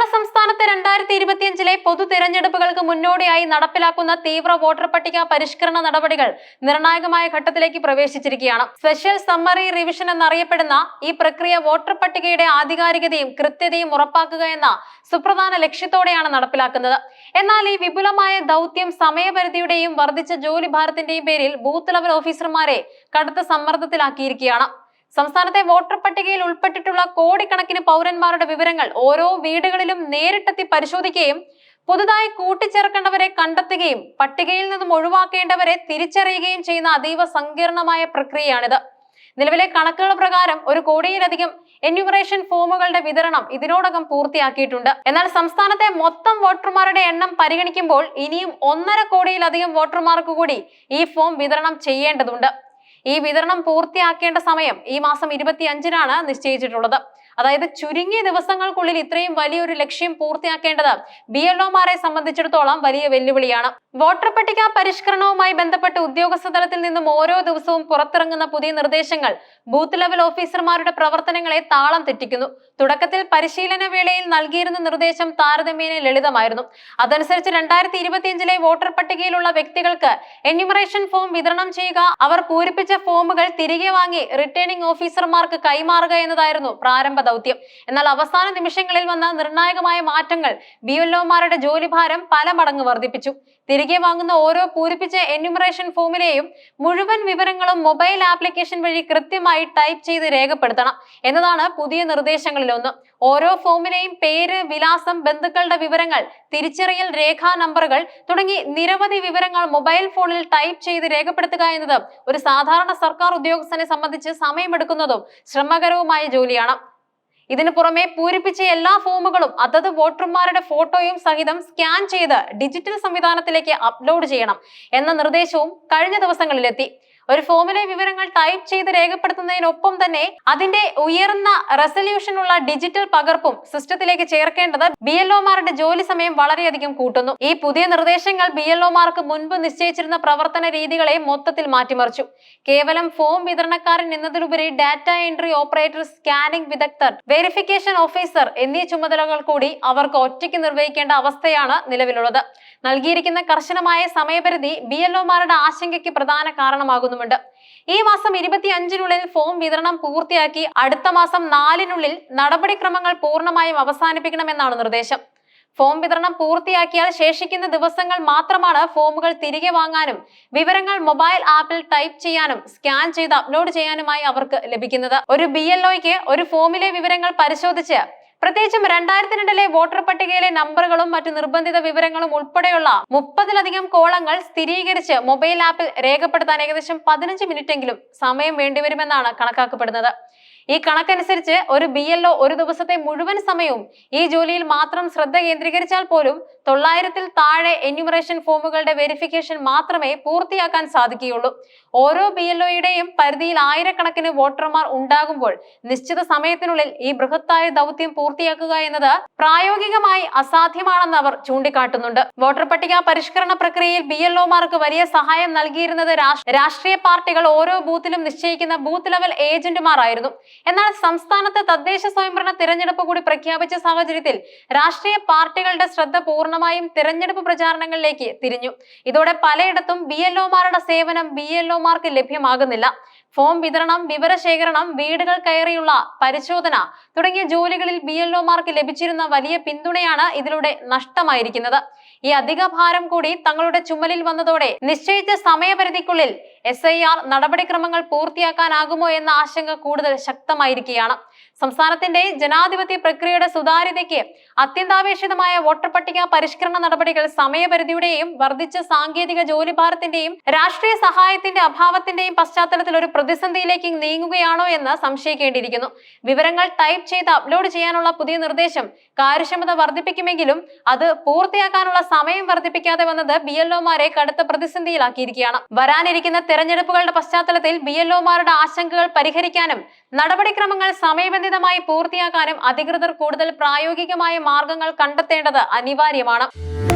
കേരള സംസ്ഥാനത്ത് രണ്ടായിരത്തി ഇരുപത്തിയഞ്ചിലെ പൊതു തിരഞ്ഞെടുപ്പുകൾക്ക് മുന്നോടിയായി നടപ്പിലാക്കുന്ന തീവ്ര വോട്ടർ പട്ടിക പരിഷ്കരണ നടപടികൾ നിർണായകമായ ഘട്ടത്തിലേക്ക് പ്രവേശിച്ചിരിക്കുകയാണ്. സ്പെഷ്യൽ സമ്മറി റിവിഷൻ എന്നറിയപ്പെടുന്ന ഈ പ്രക്രിയ വോട്ടർ പട്ടികയുടെ ആധികാരികതയും കൃത്യതയും ഉറപ്പാക്കുക എന്ന സുപ്രധാന ലക്ഷ്യത്തോടെയാണ് നടപ്പിലാക്കുന്നത്. എന്നാൽ ഈ വിപുലമായ ദൗത്യം സമയപരിധിയുടെയും വർദ്ധിച്ച ജോലി ഭാരത്തിന്റെയും പേരിൽ ബൂത്ത് ലെവൽ ഓഫീസർമാരെ കടുത്ത സമ്മർദ്ദത്തിലാക്കിയിരിക്കുകയാണ്. സംസ്ഥാനത്തെ വോട്ടർ പട്ടികയിൽ ഉൾപ്പെട്ടിട്ടുള്ള കോടിക്കണക്കിന് പൗരന്മാരുടെ വിവരങ്ങൾ ഓരോ വീടുകളിലും നേരിട്ടെത്തി പരിശോധിക്കുകയും പുതുതായി കൂട്ടിച്ചേർക്കേണ്ടവരെ കണ്ടെത്തുകയും പട്ടികയിൽ നിന്നും ഒഴിവാക്കേണ്ടവരെ തിരിച്ചറിയുകയും ചെയ്യുന്ന അതീവ സങ്കീർണമായ പ്രക്രിയയാണിത്. നിലവിലെ കണക്കുകൾ പ്രകാരം ഒരു കോടിയിലധികം എന്യൂമറേഷൻ ഫോമുകളുടെ വിതരണം ഇതിനോടകം പൂർത്തിയാക്കിയിട്ടുണ്ട്. എന്നാൽ സംസ്ഥാനത്തെ മൊത്തം വോട്ടർമാരുടെ എണ്ണം പരിഗണിക്കുമ്പോൾ ഇനിയും ഒന്നര കോടിയിലധികം വോട്ടർമാർക്ക് കൂടി ഈ ഫോം വിതരണം ചെയ്യേണ്ടതുണ്ട്. ഈ വിതരണം പൂർത്തിയാക്കേണ്ട സമയം ഈ മാസം ഇരുപത്തി അഞ്ചിനാണ് നിശ്ചയിച്ചിട്ടുള്ളത്. അതായത് ചുരുങ്ങിയ ദിവസങ്ങൾക്കുള്ളിൽ ഇത്രയും വലിയൊരു ലക്ഷ്യം പൂർത്തിയാക്കേണ്ടത് ബി എൽ ഒമാരെ സംബന്ധിച്ചിടത്തോളം വലിയ വെല്ലുവിളിയാണ്. വോട്ടർ പട്ടിക പരിഷ്കരണവുമായി ബന്ധപ്പെട്ട് ഉദ്യോഗസ്ഥ തലത്തിൽ നിന്നും ഓരോ ദിവസവും പുറത്തിറങ്ങുന്ന പുതിയ നിർദ്ദേശങ്ങൾ ബൂത്ത് ലെവൽ ഓഫീസർമാരുടെ പ്രവർത്തനങ്ങളെ താളം തെറ്റിക്കുന്നു. തുടക്കത്തിൽ പരിശീലന വേളയിൽ നൽകിയിരുന്ന നിർദ്ദേശം താരതമ്യേന ലളിതമായിരുന്നു. അതനുസരിച്ച് രണ്ടായിരത്തി ഇരുപത്തിയഞ്ചിലെ വോട്ടർ പട്ടികയിലുള്ള വ്യക്തികൾക്ക് എന്യൂമറേഷൻ ഫോം വിതരണം ചെയ്യുക അവർ പൂരിപ്പിച്ച ഫോമുകൾ തിരികെ വാങ്ങി റിട്ടേണിംഗ് ഓഫീസർമാർക്ക് കൈമാറുക എന്നതായിരുന്നു പ്രാരംഭ ദൗത്യം. എന്നാൽ അവസാന നിമിഷങ്ങളിൽ വന്ന നിർണായകമായ മാറ്റങ്ങൾ ബി എൽഒമാരുടെ ജോലിഭാരം പല മടങ്ങ് വർദ്ധിപ്പിച്ചു. തിരികെ വാങ്ങുന്ന ഓരോ പൂരിപ്പിച്ച എന്യൂമറേഷൻ ഫോമിലെയും മുഴുവൻ വിവരങ്ങളും മൊബൈൽ ആപ്ലിക്കേഷൻ വഴി കൃത്യമായി ടൈപ്പ് ചെയ്ത് രേഖപ്പെടുത്തണം. എന്നതാണ് പുതിയ നിർദ്ദേശങ്ങളിലൊന്ന്. ഓരോ ഫോമിലെയും പേര് വിലാസം ബന്ധുക്കളുടെ വിവരങ്ങൾ തിരിച്ചറിയൽ രേഖാ നമ്പറുകൾ തുടങ്ങി നിരവധി വിവരങ്ങൾ മൊബൈൽ ഫോണിൽ ടൈപ്പ് ചെയ്ത് രേഖപ്പെടുത്തുക എന്നത് ഒരു സാധാരണ സർക്കാർ ഉദ്യോഗസ്ഥനെ സംബന്ധിച്ച് സമയമെടുക്കുന്നതും ശ്രമകരവുമായ ജോലിയാണ്. ഇതിനു പുറമെ പൂരിപ്പിച്ച എല്ലാ ഫോമുകളും അതത് വോട്ടർമാരുടെ ഫോട്ടോയും സഹിതം സ്കാൻ ചെയ്ത് ഡിജിറ്റൽ സംവിധാനത്തിലേക്ക് അപ്ലോഡ് ചെയ്യണം എന്ന നിർദ്ദേശവും കഴിഞ്ഞ ദിവസങ്ങളിലെത്തി. ഒരു ഫോമിലെ വിവരങ്ങൾ ടൈപ്പ് ചെയ്ത് രേഖപ്പെടുത്തുന്നതിനൊപ്പം തന്നെ അതിന്റെ ഉയർന്ന റെസല്യൂഷനുള്ള ഡിജിറ്റൽ പകർപ്പും സിസ്റ്റത്തിലേക്ക് ചേർക്കേണ്ടത് ബി എൽ ഒമാരുടെ ജോലി സമയം വളരെയധികം കൂട്ടുന്നു. ഈ പുതിയ നിർദ്ദേശങ്ങൾ ബി എൽ ഒമാർക്ക് മുൻപ് നിശ്ചയിച്ചിരുന്ന പ്രവർത്തന രീതികളെ മൊത്തത്തിൽ മാറ്റിമറിച്ചു. കേവലം ഫോം വിതരണക്കാരൻ എന്നതിലുപരി ഡാറ്റ എൻട്രി ഓപ്പറേറ്റർ സ്കാനിംഗ് വിദഗ്ധർ വെരിഫിക്കേഷൻ ഓഫീസർ എന്നീ ചുമതലകൾ കൂടി അവർക്ക് ഒറ്റയ്ക്ക് നിർവഹിക്കേണ്ട അവസ്ഥയാണ് നിലവിലുള്ളത്. നൽകിയിരിക്കുന്ന കർശനമായ സമയപരിധി ബി എൽ ഒമാരുടെ ആശങ്കയ്ക്ക് പ്രധാന കാരണമാകുന്നുമുണ്ട് ഈ മാസം ഇരുപത്തി അഞ്ചിനുള്ളിൽ ഫോം വിതരണം പൂർത്തിയാക്കി അടുത്ത മാസം നാലിനുള്ളിൽ നടപടിക്രമങ്ങൾ പൂർണമായും അവസാനിപ്പിക്കണമെന്നാണ് നിർദ്ദേശം. ഫോം വിതരണം പൂർത്തിയാക്കിയാൽ ശേഷിക്കുന്ന ദിവസങ്ങൾ മാത്രമാണ് ഫോമുകൾ തിരികെ വാങ്ങാനും വിവരങ്ങൾ മൊബൈൽ ആപ്പിൽ ടൈപ്പ് ചെയ്യാനും സ്കാൻ ചെയ്ത് അപ്ലോഡ് ചെയ്യാനുമായി അവർക്ക് ലഭിക്കുന്നത്. ഒരു ബി ഒരു ഫോമിലെ വിവരങ്ങൾ പരിശോധിച്ച് പ്രത്യേകിച്ചും രണ്ടായിരത്തി രണ്ടിലെ വോട്ടർ പട്ടികയിലെ നമ്പറുകളും മറ്റു നിർബന്ധിത വിവരങ്ങളും ഉൾപ്പെടെയുള്ള മുപ്പതിലധികം കോളങ്ങൾ സ്ഥിരീകരിച്ച് മൊബൈൽ ആപ്പിൽ രേഖപ്പെടുത്താൻ ഏകദേശം പതിനഞ്ച് മിനിറ്റെങ്കിലും സമയം വേണ്ടിവരുമെന്നാണ് കണക്കാക്കപ്പെടുന്നത്. ഈ കണക്കനുസരിച്ച് ഒരു ബി എൽ ഒരു ദിവസത്തെ മുഴുവൻ സമയവും ഈ ജോലിയിൽ മാത്രം ശ്രദ്ധ കേന്ദ്രീകരിച്ചാൽ പോലും തൊള്ളായിരത്തിൽ താഴെ എന്യൂമറേഷൻ ഫോമുകളുടെ വെരിഫിക്കേഷൻ മാത്രമേ പൂർത്തിയാക്കാൻ സാധിക്കുകയുള്ളൂ. ഓരോ ബി എൽ ഒയുടെയും പരിധിയിൽ ആയിരക്കണക്കിന് വോട്ടർമാർ ഉണ്ടാകുമ്പോൾ നിശ്ചിത സമയത്തിനുള്ളിൽ ഈ ബൃഹത്തായ ദൗത്യം പൂർത്തിയാക്കുക എന്നത് പ്രായോഗികമായി അസാധ്യമാണെന്ന് അവർ ചൂണ്ടിക്കാട്ടുന്നുണ്ട്. വോട്ടർ പട്ടിക പരിഷ്കരണ പ്രക്രിയയിൽ ബി എൽ ഒമാർക്ക് വലിയ സഹായം നൽകിയിരുന്നത് രാഷ്ട്രീയ പാർട്ടികൾ ഓരോ ബൂത്തിലും നിശ്ചയിക്കുന്ന ബൂത്ത് ലെവൽ ഏജന്റുമാരായിരുന്നു. എന്നാൽ സംസ്ഥാനത്ത് തദ്ദേശ സ്വയംഭരണ തിരഞ്ഞെടുപ്പ് കൂടി പ്രഖ്യാപിച്ച സാഹചര്യത്തിൽ രാഷ്ട്രീയ പാർട്ടികളുടെ ശ്രദ്ധ പൂർണമായും തിരഞ്ഞെടുപ്പ് പ്രചാരണങ്ങളിലേക്ക് തിരിഞ്ഞു. ഇതോടെ പലയിടത്തും ബി എൽ ഒമാരുടെ സേവനം ബി എൽ ഒമാർക്ക് ലഭ്യമാകുന്നില്ല. ഫോം വിതരണം വിവരശേഖരണം വീടുകൾ കയറിയുള്ള പരിശോധന തുടങ്ങിയ ജോലികളിൽ ബി എൽ ഒമാർക്ക് ലഭിച്ചിരുന്ന വലിയ പിന്തുണയാണ് ഇതിലൂടെ നഷ്ടമായിരിക്കുന്നത്. ഈ അധിക ഭാരം കൂടി തങ്ങളുടെ ചുമലിൽ വന്നതോടെ നിശ്ചയിച്ച സമയപരിധിക്കുള്ളിൽ എസ് ഐ ആർ നടപടിക്രമങ്ങൾ പൂർത്തിയാക്കാനാകുമോ എന്ന ആശങ്ക കൂടുതൽ ശക്തമായിരിക്കുകയാണ്. സംസ്ഥാനത്തിന്റെ ജനാധിപത്യ പ്രക്രിയയുടെ സുതാര്യതയ്ക്ക് അത്യന്താപേക്ഷിതമായ വോട്ടർ പട്ടിക പരിഷ്കരണ നടപടികൾ സമയപരിധിയുടെയും വർദ്ധിച്ച സാങ്കേതിക ജോലിഭാരത്തിന്റെയും രാഷ്ട്രീയ സഹായത്തിന്റെ അഭാവത്തിന്റെയും പശ്ചാത്തലത്തിൽ ഒരു പ്രതിസന്ധിയിലേക്ക് നീങ്ങുകയാണോ എന്ന് സംശയിക്കേണ്ടിയിരിക്കുന്നു. വിവരങ്ങൾ ടൈപ്പ് ചെയ്ത് അപ്ലോഡ് ചെയ്യാനുള്ള പുതിയ നിർദ്ദേശം കാര്യക്ഷമത വർദ്ധിപ്പിക്കുമെങ്കിലും അത് പൂർത്തിയാക്കാനുള്ള സമയം വർദ്ധിപ്പിക്കാതെ വന്നത് ബി എൽഒമാരെ കടുത്ത പ്രതിസന്ധിയിലാക്കിയിരിക്കുകയാണ്. വരാനിരിക്കുന്ന തെരഞ്ഞെടുപ്പുകളുടെ പശ്ചാത്തലത്തിൽ ബി എൽഒമാരുടെ ആശങ്കകൾ പരിഹരിക്കാനും നടപടിക്രമങ്ങൾ സമയബന്ധിതമായി പൂർത്തിയാക്കാനും അധികൃതർ കൂടുതൽ പ്രായോഗികമായ മാർഗങ്ങൾ കണ്ടെത്തേണ്ടത് അനിവാര്യമാണ്